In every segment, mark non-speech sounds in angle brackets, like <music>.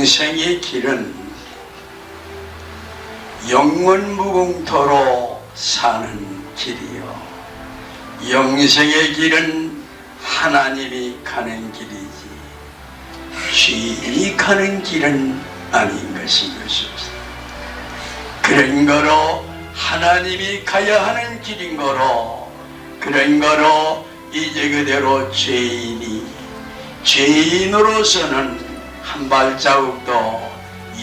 영생의 길은 영원 무궁토로 사는 길이요. 영생의 길은 하나님이 가는 길이지 죄인이 가는 길은 아닌 것인 것이옵소서. 그런 거로 하나님이 가야 하는 길인 거로 그런 거로 이제 그대로 죄인이 죄인으로서는 한 발자국도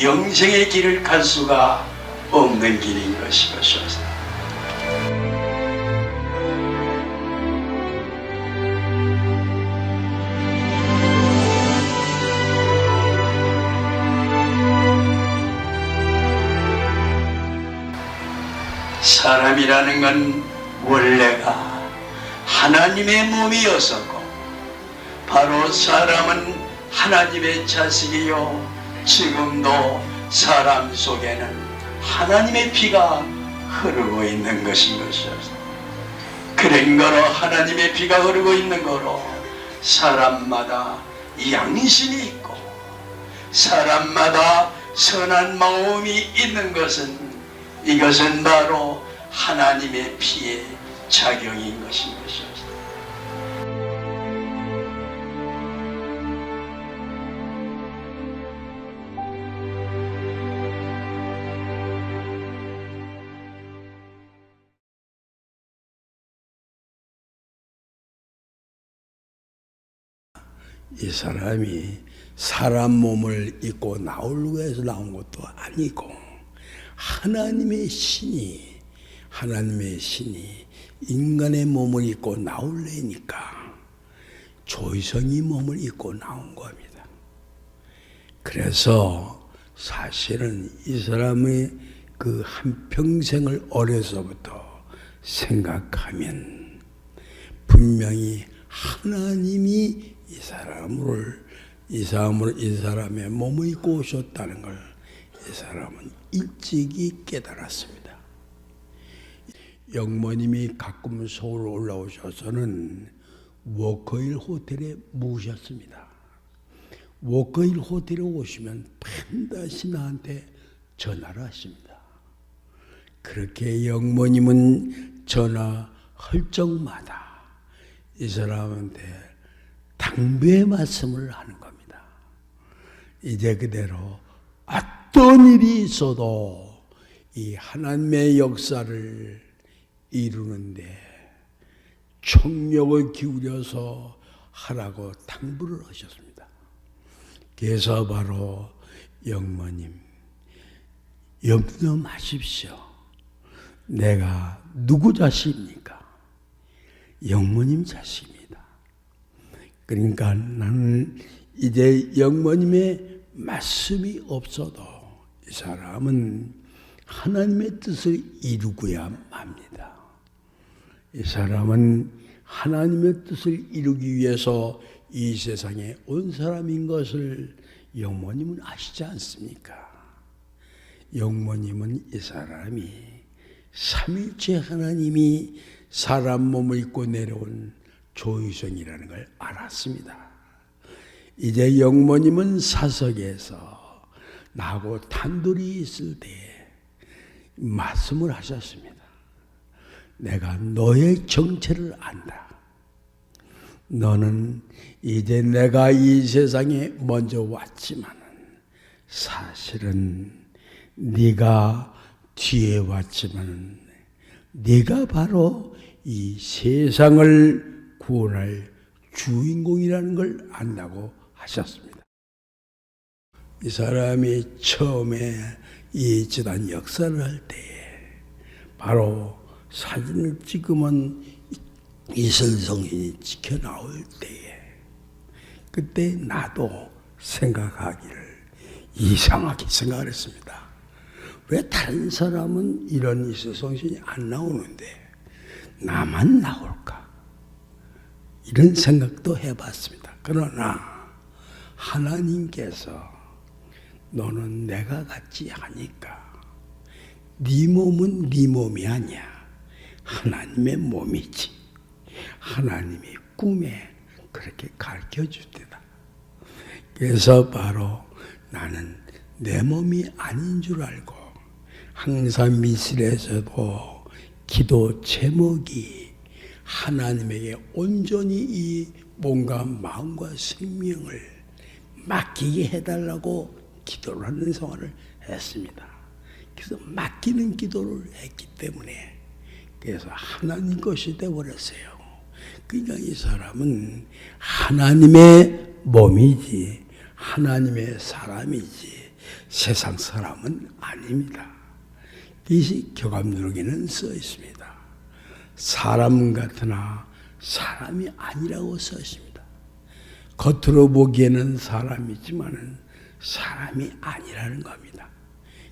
영생의 길을 갈 수가 없는 길인 것이옵소서. 사람이라는 건 원래가 하나님의 몸이었었고 바로 사람은 하나님의 자식이요. 지금도 사람 속에는 하나님의 피가 흐르고 있는 것인 것이었어 그런 거로 하나님의 피가 흐르고 있는 거로 사람마다 양심이 있고 사람마다 선한 마음이 있는 것은 이것은 바로 하나님의 피의 작용인 것인 것이었 이 사람이 사람 몸을 입고 나오려고 해서 나온 것도 아니고 하나님의 신이 하나님의 신이 인간의 몸을 입고 나올래니까 조이성이 몸을 입고 나온 겁니다. 그래서 사실은 이 사람의 그 한평생을 어려서부터 생각하면 분명히 하나님이 이 사람을 이 사람을 이 사람의 몸을 입고 오셨다는 걸 이 사람은 일찍이 깨달았습니다. 영모님이 가끔 서울 올라오셔서는 워커힐 호텔에 묵으셨습니다. 워커힐 호텔에 오시면 반드시 나한테 전화를 하십니다. 그렇게 영모님은 전화할 적마다 이 사람한테 당부의 말씀을 하는 겁니다. 이제 그대로 어떤 일이 있어도 이 하나님의 역사를 이루는데 총력을 기울여서 하라고 당부를 하셨습니다. 그래서 바로 영모님 염려 마십시오. 내가 누구 자식입니까? 영모님 자식입니다. 그러니까 나는 이제 영모님의 말씀이 없어도 이 사람은 하나님의 뜻을 이루고야 합니다. 이 사람은 하나님의 뜻을 이루기 위해서 이 세상에 온 사람인 것을 영모님은 아시지 않습니까? 영모님은 이 사람이 삼일째 하나님이 사람 몸을 입고 내려온 조의성이라는 걸 알았습니다. 이제 영모님은 사석에서 나하고 단둘이 있을 때 말씀을 하셨습니다. 내가 너의 정체를 안다. 너는 이제 내가 이 세상에 먼저 왔지만은 사실은 네가 뒤에 왔지만은 네가 바로 이 세상을 구원할 주인공이라는 걸 안다고 하셨습니다. 이 사람이 처음에 이 지단 역사를 할 때에 바로 사진을 찍으면 이슬성신이 지켜 나올 때에 그때 나도 생각하기를 이상하게 생각을 했습니다. 왜 다른 사람은 이런 이슬성신이 안 나오는데 나만 나올까? 이런 생각도 해봤습니다. 그러나 하나님께서 너는 내가 같지 않으니까 네 몸은 네 몸이 아니야. 하나님의 몸이지. 하나님이 꿈에 그렇게 가르쳐 주대다. 그래서 바로 나는 내 몸이 아닌 줄 알고 항상 미실에서도 기도 제목이 하나님에게 온전히 이 몸과 마음과 생명을 맡기게 해달라고 기도를 하는 생활을 했습니다. 그래서 맡기는 기도를 했기 때문에 그래서 하나님 것이 되어버렸어요. 그러니까 이 사람은 하나님의 몸이지 하나님의 사람이지 세상 사람은 아닙니다. 이것이 교감누룩에는 써 있습니다. 사람 같으나 사람이 아니라고 써 있습니다. 겉으로 보기에는 사람이지만은 사람이 아니라는 겁니다.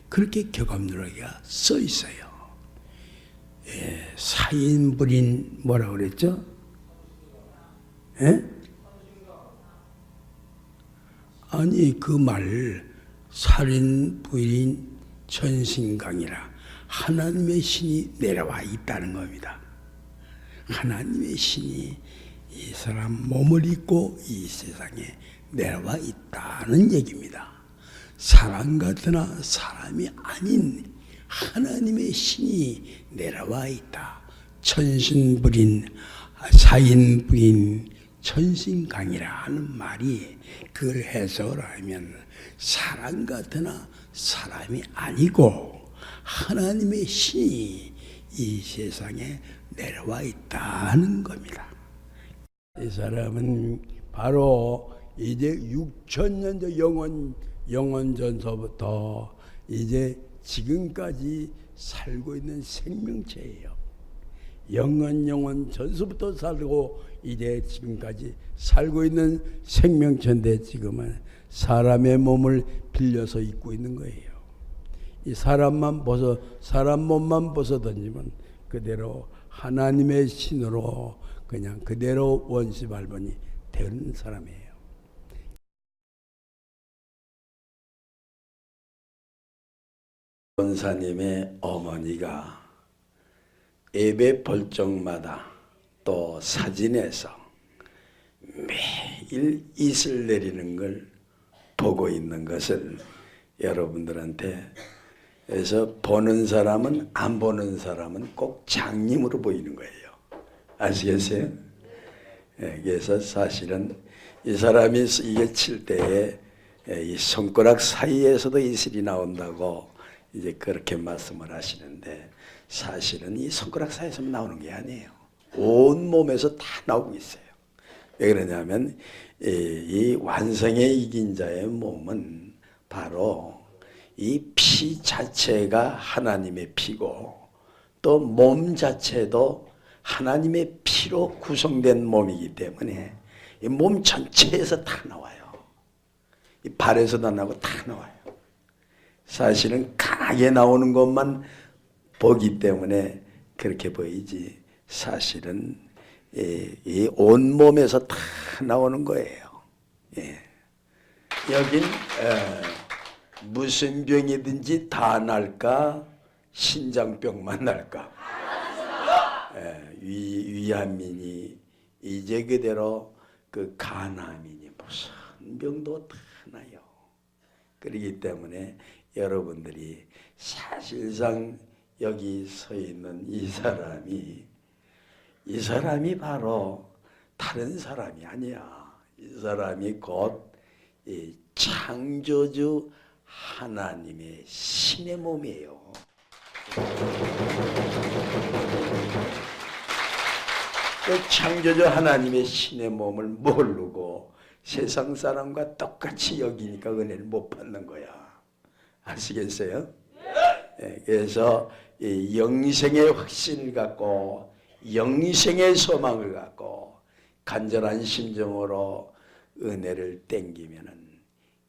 그렇게 교감누룩에 써 있어요. 예, 사인불인 뭐라 그랬죠? 예? 아니 그 말 살인 부인 천신강이라 하나님의 신이 내려와 있다는 겁니다. 하나님의 신이 이 사람 몸을 입고 이 세상에 내려와 있다는 얘기입니다. 사람 같으나 사람이 아닌 하나님의 신이 내려와 있다. 천신불인 사인부인 천신강이라 하는 말이 그걸 해석을 하면 사람 같으나 사람이 아니고 하나님의 신이 이 세상에 내려와 있다는 겁니다. 이 사람은 바로 이제 6천 년전 영원 영원 전서부터 이제 지금까지 살고 있는 생명체예요. 영원 영원 전서부터 살고 이제 지금까지 살고 있는 생명체인데 지금은 사람의 몸을 빌려서 입고 있는 거예요. 이 사람만 벗어 사람 몸만 벗어 던지면 그대로 하나님의 신으로 그냥 그대로 원시 발본이 되는 사람이에요. 원사님의 어머니가 예배 볼 적마다 또 사진에서 매일 이슬 내리는 걸 보고 있는 것을 여러분들한테 그래서 보는 사람은 안 보는 사람은 꼭 장님으로 보이는 거예요. 아시겠어요? 예, 그래서 사실은 이 사람이 이게 칠 때에 예, 이 손가락 사이에서도 이슬이 나온다고 이제 그렇게 말씀을 하시는데 사실은 이 손가락 사이에서만 나오는 게 아니에요. 온 몸에서 다 나오고 있어요. 왜 그러냐면 이, 이 완성에 이긴 자의 몸은 바로 이 피 자체가 하나님의 피고 또 몸 자체도 하나님의 피로 구성된 몸이기 때문에 이 몸 전체에서 다 나와요. 이 발에서도 나고 다 나와요. 사실은 강하게 나오는 것만 보기 때문에 그렇게 보이지 사실은 이 온몸에서 다 나오는 거예요. 예. 여긴 에, 무슨 병이든지 다 날까 신장병만 날까 에, 위, 위암이니 이제 그대로 그 간암이니 무슨 병도 다 나요. 그렇기 때문에 여러분들이 사실상 여기 서 있는 이 사람이 이 사람이 바로 다른 사람이 아니야. 이 사람이 곧이 창조주 하나님의 신의 몸이에요. 그 창조주 하나님의 신의 몸을 모르고 세상 사람과 똑같이 여기니까 은혜를 못 받는 거야. 아시겠어요? 예, 그래서 이 영생의 확신을 갖고 영생의 소망을 갖고 간절한 심정으로 은혜를 땡기면은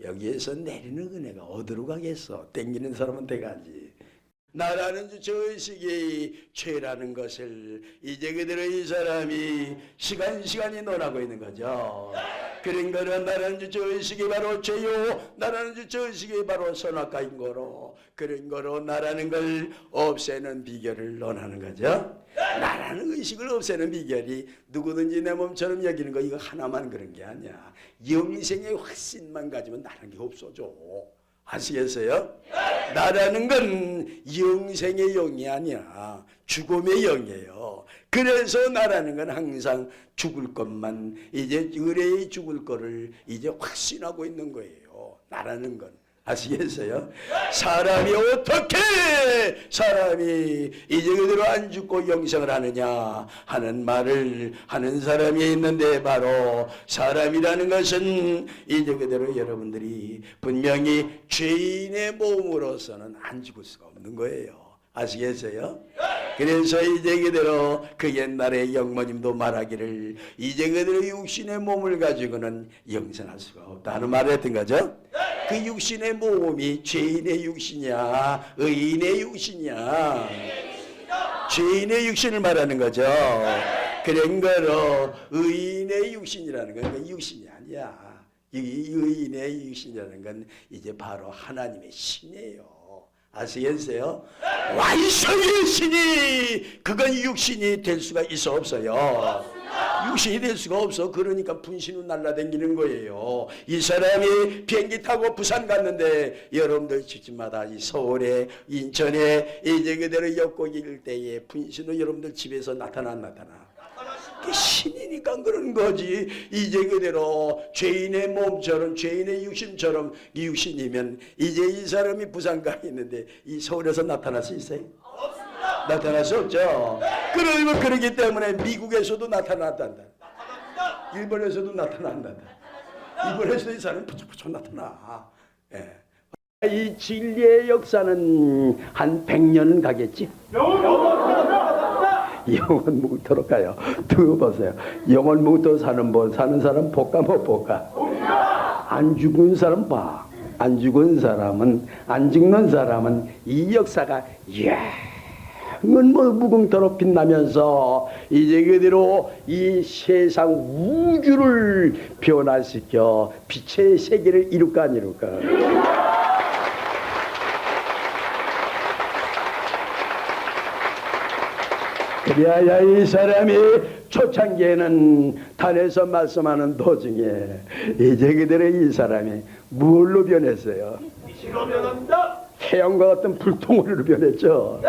여기에서 내리는 은혜가 어디로 가겠어? 땡기는 사람한테 가지. 나라는 주 저의식이 죄라는 것을 이제 그대로 이 사람이 시간 시간이 논하고 있는 거죠. 그런 거는 나라는 주 저식이 바로 죄요. 나라는 주 저식이 바로 선악과인 거로 그런 거로 나라는 걸 없애는 비결을 논하는 거죠. 나라는 의식을 없애는 비결이 누구든지 내 몸처럼 여기는 거 이거 하나만 그런 게 아니야. 영생의 확신만 가지면 나라는 게 없어져 아시겠어요? 나라는 건 영생의 영이 아니야. 죽음의 영이에요. 그래서 나라는 건 항상 죽을 것만 이제 의뢰의 죽을 거를 이제 확신하고 있는 거예요. 나라는 건. 아시겠어요? 사람이 어떻게 사람이 이제 그대로 안 죽고 영생을 하느냐 하는 말을 하는 사람이 있는데 바로 사람이라는 것은 이제 그대로 여러분들이 분명히 죄인의 몸으로서는 안 죽을 수가 없는 거예요. 아시겠어요? 그래서 이제 그대로 그 옛날에 영모님도 말하기를 이제 그대로 육신의 몸을 가지고는 영생할 수가 없다는 말을 했던 거죠. 그 육신의 몸이 죄인의 육신이야, 의인의 육신이야. 죄인의 육신을 말하는 거죠. 그런 거로 의인의 육신이라는 건그 육신이 아니야. 이 의인의 육신이라는 건 이제 바로 하나님의 신이에요. 아시겠어요? 완성의 신이 그건 육신이 될 수가 있어 없어요. 육신이 될 수가 없어. 그러니까 분신으로 날라다니는 거예요. 이 사람이 비행기 타고 부산 갔는데 여러분들 집집마다 이 서울에 인천에 이제 그대로 엮고 일 때에 분신으로 여러분들 집에서 나타나 안 나타나. 그 신이니까 그런 거지. 이제 그대로 죄인의 몸처럼 죄인의 육신처럼 이 육신이면 이제 이 사람이 부산 가 있는데 이 서울에서 나타날 수 있어요? 나타날 수 없죠. 그러면 그러기 때문에 미국에서도 나타났단다. 일본에서도 나타난다. 일본에서도 이 사람이 부쩍부쩍 나타나. 예. 이 진리의 역사는 한 100년은 가겠지? 영원 <laughs> 묵도록 가요. 두고 보세요. 영원 묵도 사는 분, 사는 사람 볼까 못 볼까? 안 죽은 사람 봐. 안 죽은 사람은, 안 죽는 사람은 이 역사가, 영은 뭐 무궁토록 빛나면서 이제 그대로 이 세상 우주를 변화시켜 빛의 세계를 이룰까 안 이룰까? 그래야 이 사람이 초창기에는 단에서 말씀하는 도중에 이제 그대로 이 사람이 뭘로 변했어요? 빛으로 변한다. 태양과 같은 불통으로 변했죠.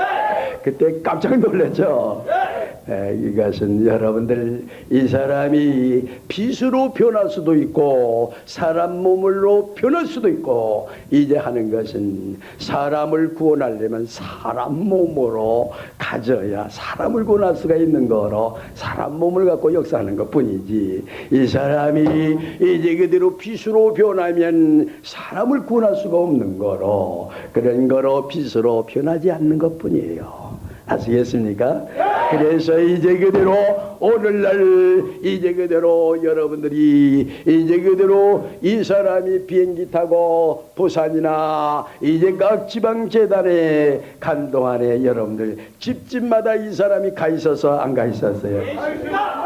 그때 깜짝 놀랐죠. 에, 이것은 여러분들 이 사람이 빛으로 변할 수도 있고 사람 몸으로 변할 수도 있고 이제 하는 것은 사람을 구원하려면 사람 몸으로 가져야 사람을 구원할 수가 있는 거로 사람 몸을 갖고 역사하는 것 뿐이지 이 사람이 이제 그대로 빛으로 변하면 사람을 구원할 수가 없는 거로 그런 거로 빛으로 변하지 않는 것 뿐이에요. 아시겠습니까? 그래서 이제 그대로 오늘날 이제 그대로 여러분들이 이제 그대로 이 사람이 비행기 타고 부산이나 이제 각 지방 재단에 간 동안에 여러분들 집집마다 이 사람이 가 있어서 안 가 있었어요.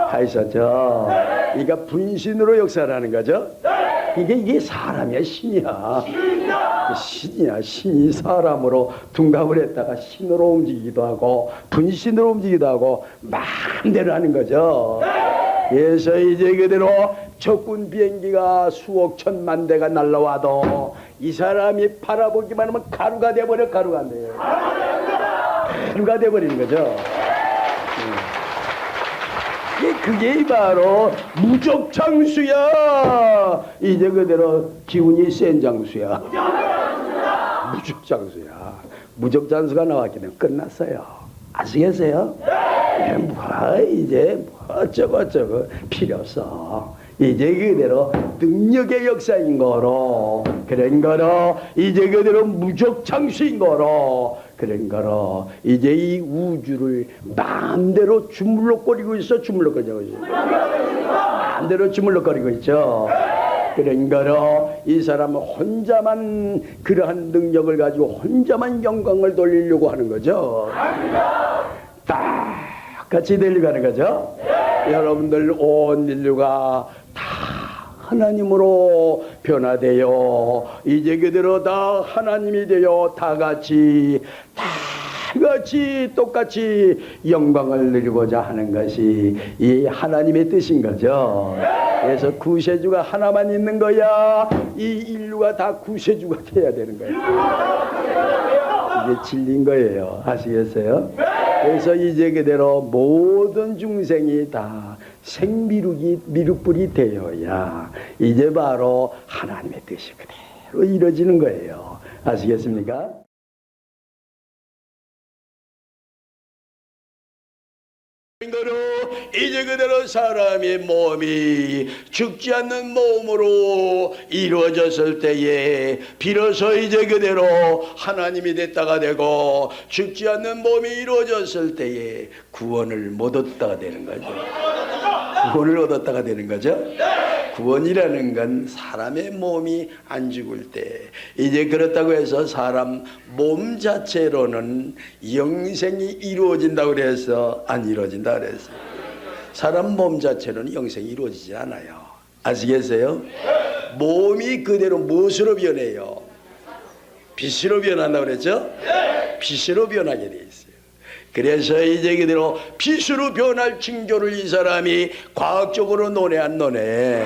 가 있었죠. 그러니까 분신으로 역사라는 거죠. 이게 이게 사람이야 신이야. 신이야 신이 사람으로 둔갑을 했다가 신으로 움직이기도 하고 분신으로 움직이기도 하고 마음대로 하는 거죠. 그래서 이제 그대로 적군 비행기가 수억 천만 대가 날라와도 이 사람이 바라보기만 하면 가루가 돼버려 가루가 안 돼요. 가루가 돼버리는 거죠. 예, 그게 바로 무적 장수야. 이제 그대로 기운이 센 장수야. 무적 장수야. 무적 장수가 나왔기 때문에 끝났어요. 아시겠어요? 예, 뭐 이제 뭐 어쩌고 어쩌고 필요 없어. 이제 그대로 능력의 역사인 거로 그런 거로 이제 그대로 무적 장수인 거로 그런 거로 이제 이 우주를 마음대로 주물럭거리고 있어 주물럭거리고 있어. 마음대로 주물럭거리고 있죠. 그런 거로 이 사람은 혼자만 그러한 능력을 가지고 혼자만 영광을 돌리려고 하는 거죠. 다 같이 들려가는 거죠? 여러분들 온 인류가 다 하나님으로 변화되어 이제 그대로 다 하나님이 되어 다 같이 다 같이 똑같이 영광을 누리고자 하는 것이 이 하나님의 뜻인 거죠. 그래서 구세주가 하나만 있는 거야. 이 인류가 다 구세주가 돼야 되는 거예요. 이게 진리인 거예요. 아시겠어요? 그래서 이제 그대로 모든 중생이 다 생미륵이 미륵불이 되어야 이제 바로 하나님의 뜻이 그대로 이루어지는 거예요. 아시겠습니까? 거로 이제 그대로 사람의 몸이 죽지 않는 몸으로 이루어졌을 때에 비로소 이제 그대로 하나님이 됐다가 되고 죽지 않는 몸이 이루어졌을 때에 구원을 못 얻다가 되는 거죠. 구원을 얻었다가 되는 거죠. 구원이라는 건 사람의 몸이 안 죽을 때 이제 그렇다고 해서 사람 몸 자체로는 영생이 이루어진다고 그래서 안 이루어진다 그랬어요. 사람 몸 자체로는 영생이 이루어지지 않아요. 아시겠어요? 몸이 그대로 무엇으로 변해요? 빛으로 변한다고 그랬죠? 빛으로 변하게 돼 있어요. 그래서 이제 그대로 빛으로 변할 징조를 이 사람이 과학적으로 논해 안 논해?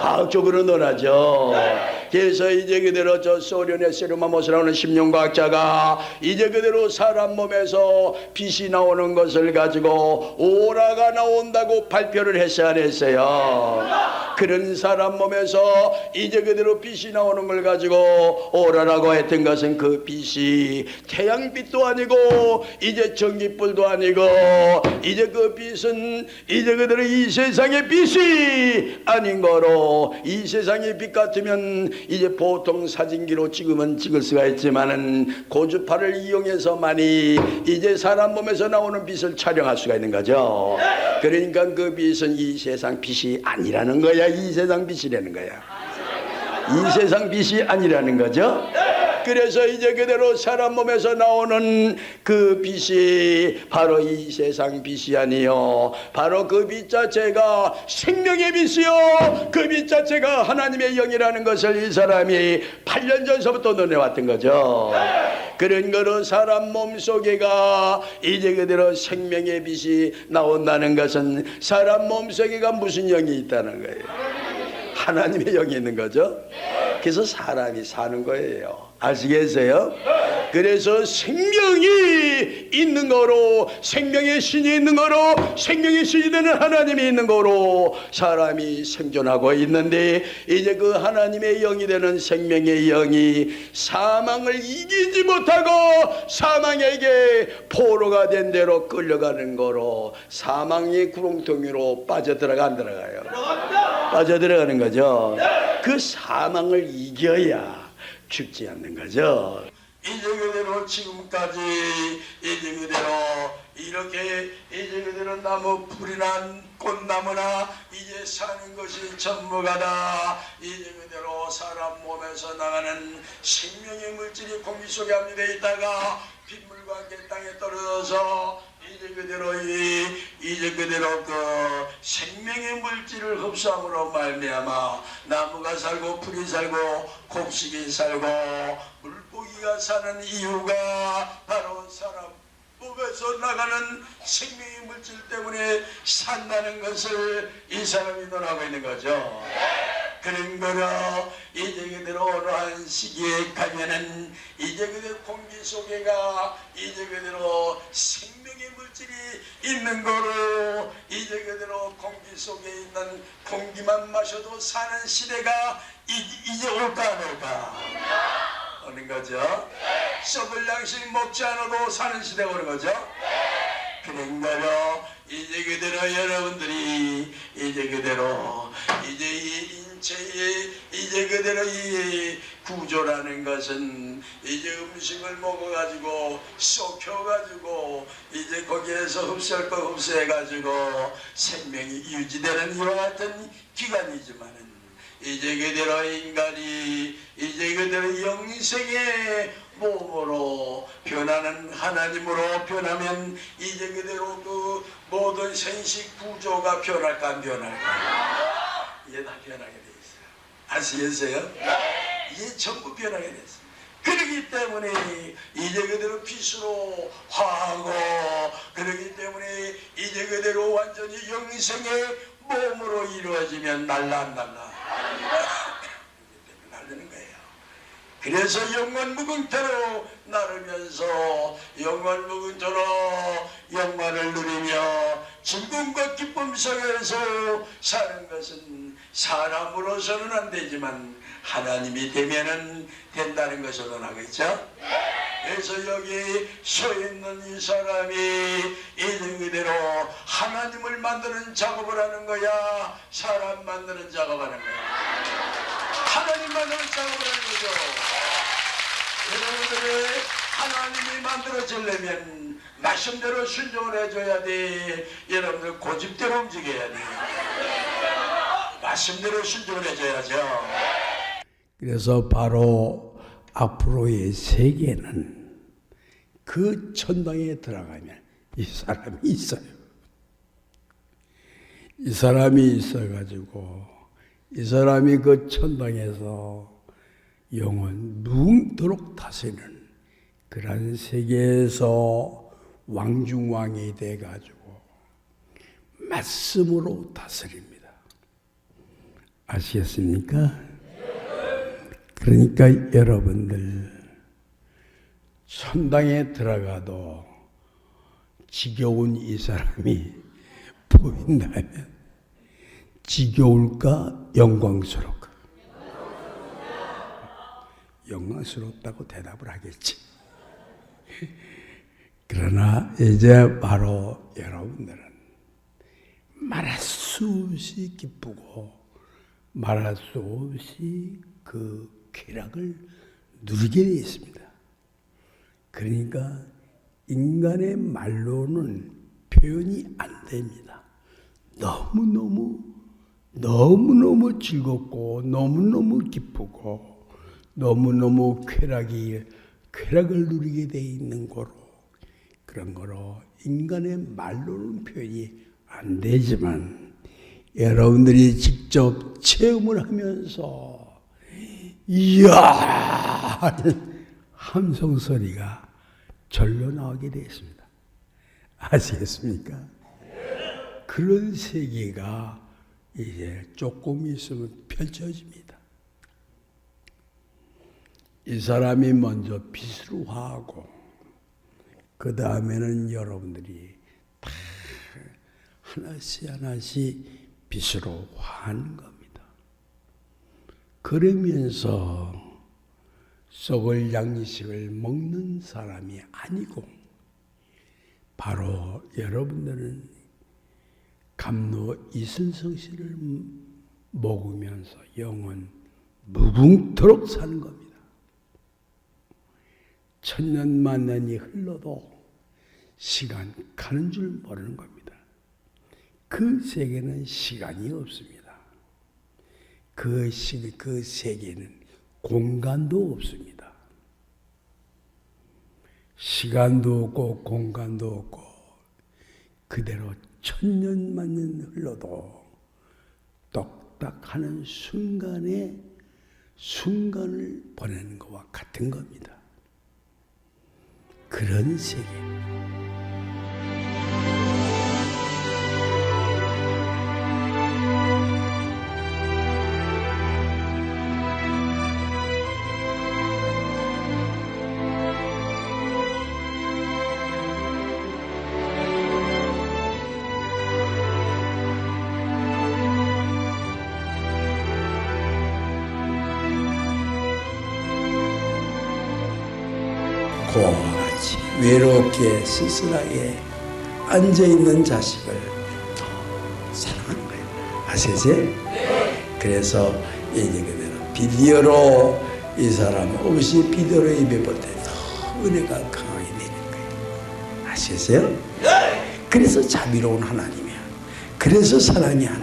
과학적으로 논하죠. 그래서 이제 그대로 저 소련의 세르마모스라는 심령과학자가 이제 그대로 사람 몸에서 빛이 나오는 것을 가지고 오라가 나온다고 발표를 했어요 안 했어요? 그런 사람 몸에서 이제 그대로 빛이 나오는 걸 가지고 오라라고 했던 것은 그 빛이 태양빛도 아니고 이제 전기불도 아니고 이제 그 빛은 이제 그대로 이 세상의 빛이 아닌 거로 이 세상의 빛 같으면 이제 보통 사진기로 찍으면 찍을 수가 있지만은 고주파를 이용해서만이 이제 사람 몸에서 나오는 빛을 촬영할 수가 있는 거죠. 그러니까 그 빛은 이 세상 빛이 아니라는 거야. 이 세상 빛이라는 거야. 이 세상 빛이 아니라는 거죠. 그래서 이제 그대로 사람 몸에서 나오는 그 빛이 바로 이 세상 빛이 아니요. 바로 그 빛 자체가 생명의 빛이요. 그 빛 자체가 하나님의 영이라는 것을 이 사람이 8년 전서부터 논해왔던 거죠. 그런 거로 사람 몸 속에가 이제 그대로 생명의 빛이 나온다는 것은 사람 몸 속에가 무슨 영이 있다는 거예요. 하나님의 영이 있는 거죠. 그래서 사람이 사는 거예요. 아시겠어요? 그래서 생명이 있는 거로 생명의 신이 있는 거로 생명의 신이 되는 하나님이 있는 거로 사람이 생존하고 있는데 이제 그 하나님의 영이 되는 생명의 영이 사망을 이기지 못하고 사망에게 포로가 된 대로 끌려가는 거로 사망의 구렁텅이로 빠져들어가 안 들어가요. 빠져들어가는 거죠. 그 사망을 이겨야 죽지 않는 거죠. 이제 그대로 지금까지 이제 그대로 이렇게 이제 그대로 나무 풀이나 꽃나무나 이제 사는 것이 전부가 다. 이제 그대로 사람 몸에서 나가는 생명의 물질이 공기 속에 함유되어 있다가 빗물과 함께 땅에 떨어져서 이제 그대로 이 이제 그대로 그 생명의 물질을 흡수함으로 말미암아 나무가 살고 풀이 살고 곡식이 살고 물 고기가 사는 이유가 바로 사람 몸에서 나가는 생명의 물질 때문에 산다는 것을 이 사람이 논하고 있는 거죠. 그런 거로 이제 그대로 어느 한 시기에 가면은 이제 그대로 공기 속에가 이제 그대로 생명의 물질이 있는 거로 이제 그대로 공기 속에 있는 공기만 마셔도 사는 시대가 이, 이제 올까 안 올까 오는 거죠. 썩을 양식 먹지 않아도 사는 시대가 오는 거죠. 그런 거로 이제 그대로 여러분들이 이제 그대로 이제 이 인체의 이제 그대로 이 구조라는 것은 이제 음식을 먹어가지고 썩혀가지고 이제 거기에서 흡수할 거 흡수해가지고 생명이 유지되는 이와 같은 기간이지만은 이제 그대로 인간이 이제 그대로 영생의 몸으로 변하는 하나님으로 변하면 이제 그대로 그 모든 생식 구조가 변할까 안 변할까 이제 다 변하게 돼 있어. 아시겠어요? 이게 전부 변하게 됐어요. 그러기 때문에 이제 그대로 빛으로 화하고 그러기 때문에 이제 그대로 완전히 영생의 몸으로 이루어지면 날라 안 날라 날리는 거예요. 그래서 영원 무궁토로 나르면서 영원 무궁토로 영원을 누리며 즐거움과 기쁨 속에서 사는 것은 사람으로서는 안 되지만 하나님이 되면은 된다는 것을 논하겠죠. 그래서 여기 서 있는 이 사람이 이제 그대로 하나님을 만드는 작업을 하는 거야, 사람 만드는 작업을 하는 거야. 하나님 만드는 작업을 하는 거죠. 여러분들이 하나님이 만들어지려면 말씀대로 순종을 해줘야 돼. 여러분들 고집대로 움직여야 돼. 말씀대로 순종을 해줘야죠. 그래서 바로 앞으로의 세계는 그 천당에 들어가면 이 사람이 있어요. 이 사람이 있어가지고 이 사람이 그 천당에서 영원 무궁토록 다스리는 그러한 세계에서 왕중왕이 돼가지고 말씀으로 다스립니다. 아시겠습니까? 그러니까 여러분들 천당에 들어가도 지겨운 이 사람이 보인다면 지겨울까 영광스러울까? 영광스럽다고 대답을 하겠지. 그러나 이제 바로 여러분들은 말할 수 없이 기쁘고 말할 수 없이 그 쾌락을 누리게 되어 있습니다. 그러니까 인간의 말로는 표현이 안 됩니다. 너무너무 너무너무 즐겁고 너무너무 기쁘고 너무너무 쾌락이 쾌락을 누리게 돼 있는 거로 그런 거로 인간의 말로는 표현이 안 되지만 여러분들이 직접 체험을 하면서 이야 하는 함성 소리가 절로 나오게 되었습니다. 아시겠습니까? 그런 세계가 이제 조금 있으면 펼쳐집니다. 이 사람이 먼저 빛으로 화하고 그 다음에는 여러분들이 다 하나씩 하나씩 빛으로 화하는 겁니다. 그러면서 썩을 양식을 먹는 사람이 아니고 바로 여러분들은 감로 이순성 씨를 먹으면서 영원 무궁토록 사는 겁니다. 천년 만년이 흘러도 시간 가는 줄 모르는 겁니다. 그 세계는 시간이 없습니다. 그, 시, 그 세계는 공간도 없습니다. 시간도 없고 공간도 없고 그대로 천년 만년 흘러도 똑딱하는 순간에 순간을 보내는 것과 같은 겁니다. 그런 세계. 외롭게 쓸쓸하게 앉아 있는 자식을 더 사랑하는 거예요. 아시겠어요? 그래서 이제 그대로 비디오로 이 사람 없이 비디오로 입에 볼때더 은혜가 강하게 되는 거예요. 아시겠어요? 그래서 자비로운 하나님이야. 그래서 사랑이 하나님.